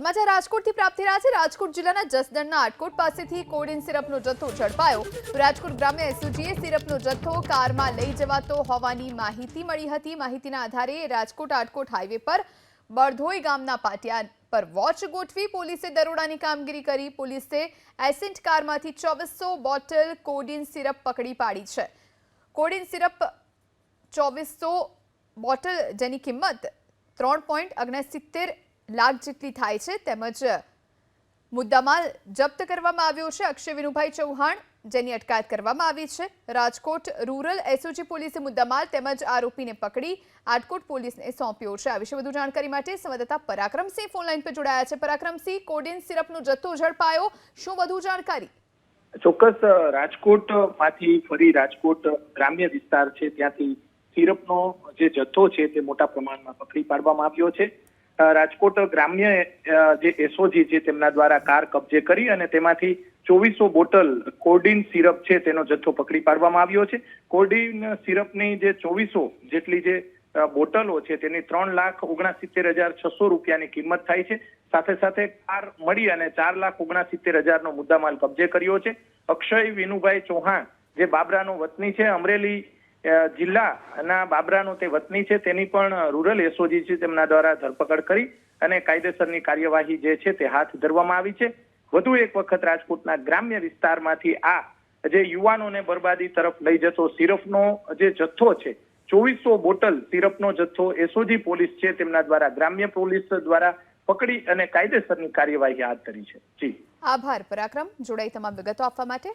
સમાચાર રાજકોટથી પ્રાપ્ત થઈ છે. રાજકોટ જિલ્લાના જસદણના આટકોટ પાસેથી કોડિન સિરપનો જથ્થો ઝડપાયો. રાજકોટ ગ્રામ્ય એસઓજીએ સિરપનો જથ્થો કારમાં લઈ જવાતો હોવાની માહિતી મળી હતી. માહિતીના આધારે રાજકોટ આટકોટ હાઈવે પર બળધોઈ ગામના પાટિયા પર વોચ ગોઠવી પોલીસે દરોડાની કામગીરી કરી. પોલીસે એસેન્ટ કારમાંથી ચોવીસો બોટલ કોડિન સિરપ પકડી પાડી છે. કોડિન સિરપ ચોવીસો બોટલ જેની કિંમત ત્રણ પોઈન્ટ ઓગણસિત્તેર લાખ જેટલી થાય છે. તેમજ મુદ્દામાલ જપ્ત કરવામાં આવ્યો છે અક્ષય વિનુભાઈ ચૌહાણ, જેની અટકાયત કરવામાં આવી છે. રાજકોટ રૂરલ એસઓજી પોલીસે મુદ્દામાલ તેમજ આરોપીને પકડી આટકોટ પોલીસને સોંપ્યો છે. આ વિશે વધુ જાણકારી માટે સંવાદદાતા પરાક્રમસિંહ ફોનલાઈન પર જોડાયા છે. પરાક્રમસિંહ, કોડિન સિરપનો જથ્થો ઝડપાયો. શું વધુ જાણકારી? ચોક્કસ રાજકોટ રાજકોટમાંથી ફરી રાજકોટ ગ્રામ્ય વિસ્તાર છે. ત્યાંથી સિરપનો જે જથ્થો છે તે મોટા પ્રમાણમાં પકડી પાડવામાં આવ્યો છે. રાજકોટ ગ્રામ્ય જે એસઓજી છે તેમના દ્વારા કાર કબજે કરી અને તેમાંથી ચોવીસો બોટલ કોર્ડિન સિરપ છે તેનો જથ્થો પકડી પાડવામાં આવ્યો છે. કોર્ડિન સિરપની જે ચોવીસો જેટલી જે બોટલો છે તેની ત્રણ લાખ ઓગણસિત્તેર હજાર છસો રૂપિયાની કિંમત થાય છે. સાથે સાથે કાર મળી અને ચાર લાખ ઓગણસિત્તેર હજારનો મુદ્દામાલ કબજે કર્યો છે. અક્ષય વિનુભાઈ ચૌહાણ, જે બાબરાનો વતની છે, અમરેલી જિલ્લાના બાબરાનો તે વતની છે, તેની પણ રૂરલ એસઓજી છે, તેમના દ્વારા ધરપકડ કરી અને કાયદેસરની કાર્યવાહી જે છે તે હાથ ધરવામાં આવી છે. વધુ એક વખત રાજકોટના ગ્રામ્ય વિસ્તારમાંથી આ જે યુવાનોને બરબાદી તરફ લઈ જતો સિરપનો જે જથ્થો છે, ચોવીસો બોટલ સિરપનો જથ્થો એસઓજી પોલીસ છે, તેમના દ્વારા ગ્રામ્ય પોલીસ દ્વારા પકડી અને કાયદેસરની કાર્યવાહી હાથ ધરી છે. જી. આભાર, પરાક્રમ. જોડાઈ તમામ વિગતો આપવા માટે.